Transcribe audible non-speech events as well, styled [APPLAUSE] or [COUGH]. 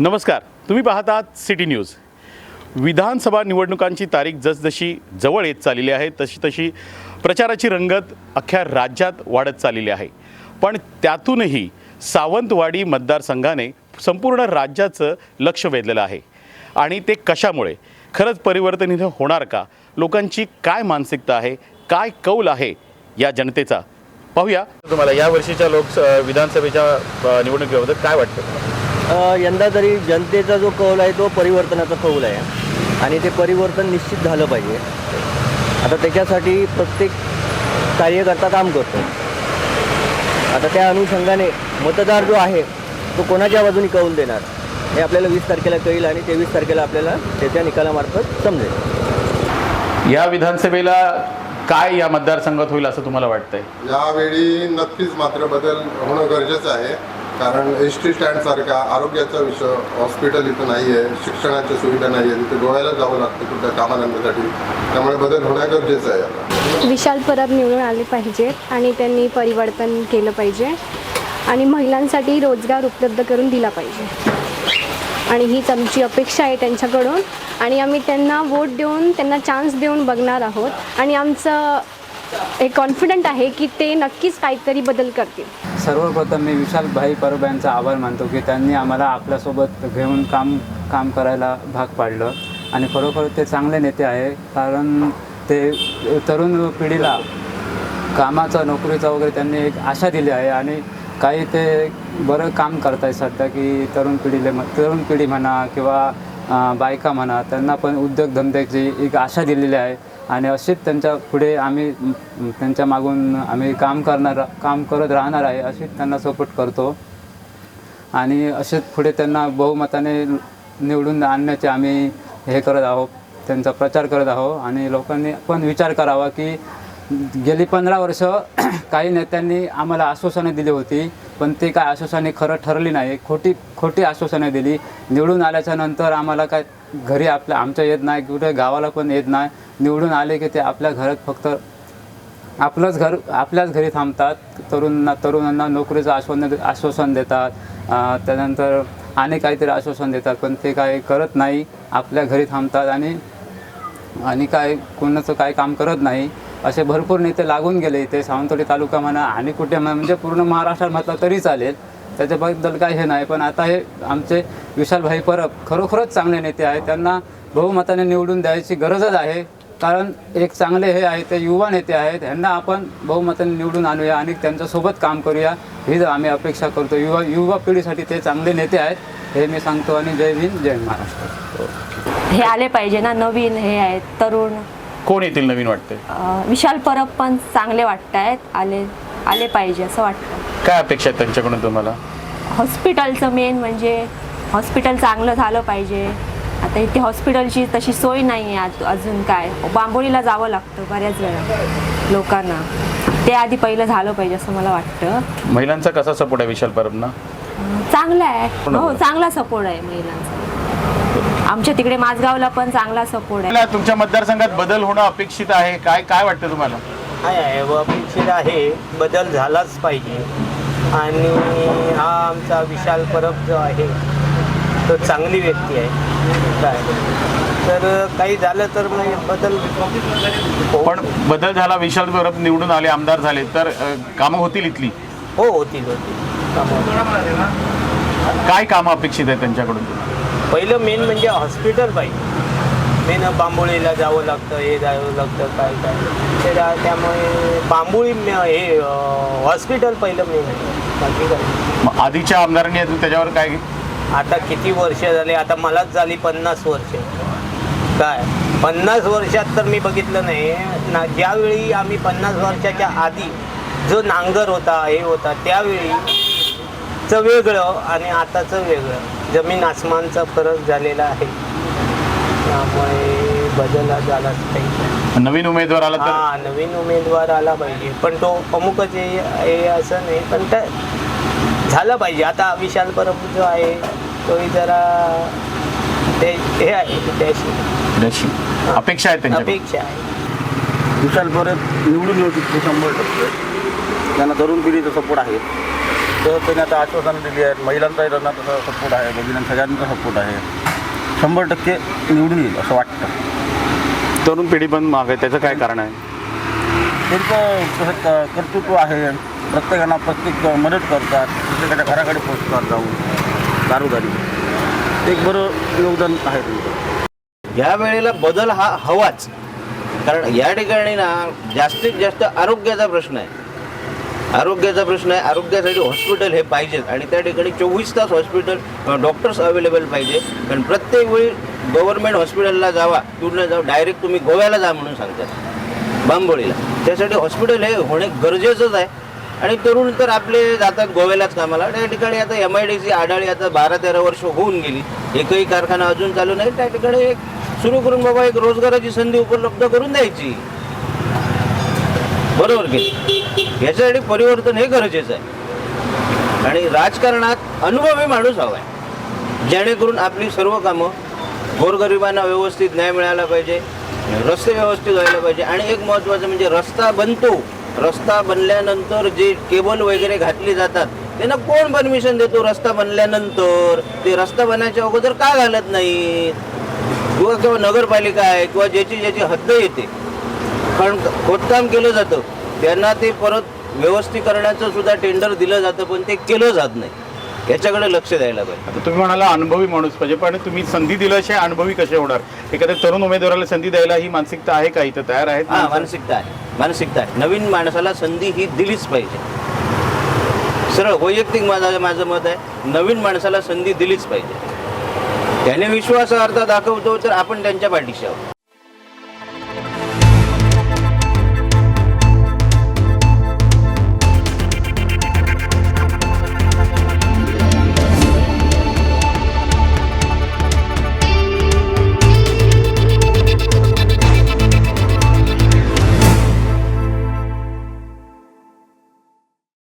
नमस्कार. तुम्ही पाहतात सिटी न्यूज. विधानसभा निवडणुकांची तारीख जसजशी जवळ येत चाललेली आहे तशी तशी प्रचाराची रंगत अख्ख्या राज्यात वाढत चाललेली आहे. पण त्यातूनही सावंतवाडी मतदारसंघाने संपूर्ण राज्याचं लक्ष वेधलेलं आहे. आणि ते कशामुळे? खरंच परिवर्तन इथं होणार का? लोकांची काय मानसिकता आहे? काय कौल आहे? या जनतेचा. पाहूया. तुम्हाला या वर्षीच्या लोक विधानसभेच्या निवडणुकीबद्दल काय वाटतं? यंदा तरी जनतेचा जो कौल आहे तो परिवर्तनाचा कौल आहे. आणि ते परिवर्तन निश्चित झालं पाहिजे. आता त्याच्यासाठी प्रत्येक कार्यकर्ता काम करतो. आता त्या अनुषंगाने मतदार जो आहे तो कोणाच्या बाजूने कौल देणार? हे आपल्याला वीस तारखेला कळेल आणि तेवीस तारखेला आपल्याला त्याच्या निकालामार्फत समजेल. या विधानसभेला काय या मतदारसंघात होईल असं तुम्हाला वाटतंय? यावेळी नक्कीच मात्र बदल होणं गरजेचं आहे. कारण एस टी स्टँडसारखा आरोग्याचा विषय हॉस्पिटल इथं नाही आहे शिक्षणाच्या सुविधा नाही आहे तिथे गोव्याला जावं लागतं कुठल्या कामाधंद्यासाठी. त्यामुळे बदल होणं गरजेचं आहे आता. विशाल परब निवडून आले पाहिजेत आणि त्यांनी परिवर्तन केलं पाहिजे आणि महिलांसाठी रोजगार उपलब्ध करून दिला पाहिजे. आणि हीच आमची अपेक्षा आहे त्यांच्याकडून आणि आम्ही त्यांना वोट देऊन त्यांना चान्स देऊन बघणार आहोत. आणि आमचं हे कॉन्फिडंट आहे की ते नक्कीच काहीतरी बदल करतील. सर्वप्रथम मी विशाल भाई परब यांचा आभार मानतो की त्यांनी आम्हाला आपल्यासोबत घेऊन काम काम करायला भाग पाडलं. आणि खरोखर ते चांगले नेते आहे कारण ते तरुण पिढीला कामाचा नोकरीचा वगैरे त्यांनी एक आशा दिली आहे आणि काही ते बरं काम करत आहे सध्या की तरुण पिढीले तरुण पिढी म्हणा किंवा बायका म्हणा त्यांना पण उद्योगधंद्याची एक आशा दिलेली आहे. आणि अशीच त्यांच्या पुढे आम्ही त्यांच्या मागून आम्ही काम करणार काम करत राहणार आहे अशीच त्यांना सपोर्ट करतो. आणि असेच पुढे त्यांना बहुमताने निवडून आणण्याचे आम्ही हे करत आहोत त्यांचा प्रचार करत आहोत. आणि लोकांनी पण विचार करावा की गेली पंधरा वर्ष [CLEARS THROAT] काही नेत्यांनी आम्हाला आश्वासनं दिली होती पण ते काय आश्वासने खरं ठरली नाही. खोटी खोटी आश्वासने दिली. निवडून आल्याच्यानंतर आम्हाला काय घरी आपल्या आमच्या येत नाही कुठे गावाला पण येत नाही. निवडून आले की ते आपल्या घरात फक्त आपलंच घर आपल्याच घरी थांबतात. तरुणांना तरुणांना नोकरीचं आश्वासन आश्वासन देतात. त्यानंतर आणि काहीतरी आश्वासन देतात पण ते काय करत नाही. आपल्या घरी थांबतात आणि आणि काय कोणाचं काय काम करत नाही. असे भरपूर नेते लागून गेले इथे. सावंतवाडी तालुका म्हणा आणि कुठे म्हणा म्हणजे पूर्ण महाराष्ट्रात म्हटलं तरी चालेल. त्याच्याबद्दल काय हे नाही. पण आता हे आमचे विशालभाई परब खरोखरच चांगले नेते आहेत. त्यांना बहुमताने निवडून द्यायची गरजच आहे. कारण एक चांगले हे आहे ते युवा नेते आहेत. ह्यांना आपण बहुमताने निवडून आणूया आणि त्यांच्यासोबत काम करूया. हीच आम्ही अपेक्षा करतो. युवा युवा पिढीसाठी ते चांगले नेते आहेत हे मी सांगतो. आणि जय हिंद जय महाराष्ट्र. हे आले पाहिजे ना नवीन हे आहेत तरुण. कोण येतील नवीन वाटतंय? अं, विशाल परब पण चांगले वाटत आहेत आले आले पाहिजे असं वाटतं. काय अपेक्षा आहेत त्यांच्याकडून तुम्हाला? हॉस्पिटलचं मेन म्हणजे हॉस्पिटल चांगलं झालं पाहिजे. आता इथे हॉस्पिटलची तशी सोय नाही आहे अजून काय. बांबोलीला जावं लागतं बऱ्याच वेळा लोकांना. ते आधी पहिलं झालं पाहिजे असं मला वाटतं. महिलांचा कसा सपोर्ट आहे विशाल परबना? चांगलं आहे. हो चांगला सपोर्ट आहे महिलांचा. आमच्या तिकडे माझगावला पण चांगला सपोर्ट आहे. तुमच्या मतदारसंघात बदल होणं अपेक्षित आहे. काय काय वाटतं तुम्हाला? आहे आहे? व अपेक्षित आहे बदल झालाच पाहिजे. आणि हा आमचा विशाल परब जो आहे तो चांगली व्यक्ती आहे. काय? तर काही झालं तर मग बदल पण बदल झाला विशाल परब निवडून आले आमदार झाले तर अ, कामं होतील इथली? हो होतील होतील. कामं. काय कामं अपेक्षित आहे त्यांच्याकडून? पहिलं मेन म्हणजे हॉस्पिटल पाहिजे मेन बांबोळीला जावं लागतं हे जावं लागतं काय काय. ते जा- त्यामुळे बांबोळी हे हॉस्पिटल पहिलं मेन आहे. बाकी काय. मग आधीच्या आमदारांनी अजून त्याच्यावर काय? आता किती वर्ष झाले? आता मलाच झाली पन्नास वर्ष. काय? पन्नास वर्षात तर मी बघितलं नाही. ना ज्यावेळी आम्ही पन्नास वर्षाच्या आधी जो नांगर होता हे होता त्यावेळीचं वेगळं आणि आताचं वेगळं. जमीन आसमानचा फरक झालेला आहे. त्यामुळे बदल हा झालाच पाहिजे. नवीन उमेदवार आला तर? हा नवीन उमेदवार आला पाहिजे. पण तो अमुकच हे हे असं नाही पण त्या झालं पाहिजे. आता विशाल परब जो आहे तोही जरा ते हे आहे त्याशी. त्याची अपेक्षा आहे त्यांच्या अपेक्षा आहे. विशाल परब निवडून येऊ शकतो शंभर टक्के. त्यांना तरुण पिढीचा सपोर्ट आहे. तर त्यांनी आता आश्वासनं दिली आहेत. महिलांचाही त्यांना तसा सपोर्ट आहे. भगिनींना सगळ्यांचा सपोर्ट आहे. शंभर टक्के निवडून येईल असं वाटतं. तरुण पिढी पण माग आहे. त्याचं काय कारण आहे? त्यांचं कसं क- कर्तृत्व आहे. प्रत्येकांना प्रत्येक मदत करतात. प्रत्येकाच्या घराकडे पोचतात जाऊन. दारोदारी एक बरं योगदान आहे त्यांचं. या वेळेला बदल हा हवाच. कारण या ठिकाणी ना जास्तीत जास्त आरोग्याचा प्रश्न आहे. आरोग्याचा प्रश्न आहे. आरोग्यासाठी हॉस्पिटल हे पाहिजेत. आणि त्या ठिकाणी चोवीस तास हॉस्पिटल डॉक्टर्स अवेलेबल पाहिजे. कारण प्रत्येक वेळी गव्हर्नमेंट हॉस्पिटलला जावा पूर्ण जाऊ डायरेक्ट तुम्ही गोव्याला जा म्हणून सांगतात. बांबोळीला. त्यासाठी हॉस्पिटल हे होणे गरजेचंच आहे. आणि तरुण तर आपले जातात गोव्यालाच कामाला. त्या ठिकाणी आता एम आय डी सी आढाळी आता बारा तेरा वर्ष होऊन गेली. एकही कारखाना अजून चालू नाही. त्या ठिकाणी एक सुरू करून बाबा एक रोजगाराची संधी उपलब्ध करून द्यायची. बरोबर की याच्यासाठी परिवर्तन हे गरजेचं आहे. आणि राजकारणात अनुभवी माणूस हवा आहे. जेणेकरून आपली सर्व कामं गोरगरिबांना व्यवस्थित न्याय मिळाला पाहिजे रस्ते व्यवस्थित व्हायला पाहिजे. आणि एक महत्त्वाचं म्हणजे रस्ता बनतो. रस्ता बनल्यानंतर जे केबल वगैरे घातली जातात त्यांना कोण परमिशन देतो रस्ता बनल्यानंतर? ते रस्ता बनायच्या अगोदर का घालत नाहीत? किंवा किंवा नगरपालिका आहे किंवा ज्याची ज्याची हद्द येते. कारण खोदकाम केलं जातं. त्यांना ते परत व्यवस्थीकरणाचं सुद्धा टेंडर दिलं जातं पण ते केलं जात नाही. याच्याकडे लक्ष द्यायला पाहिजे. आता तुम्ही म्हणाला अनुभवी माणूस पाहिजे पण तुम्ही संधी दिल्याशिवाय अनुभवी कसे होणार? एखाद्या तरुण उमेदवाराला संधी द्यायला ही मानसिकता आहे का? इथं तयार आहेत हा मानसिकता आहे. मानसिकता आहे. नवीन माणसाला संधी ही दिलीच पाहिजे. सरळ वैयक्तिक माझं माझं मत आहे नवीन माणसाला संधी दिलीच पाहिजे. त्याने विश्वासार्हता दाखवतो तर आपण त्यांच्या पाठीशी आहोत.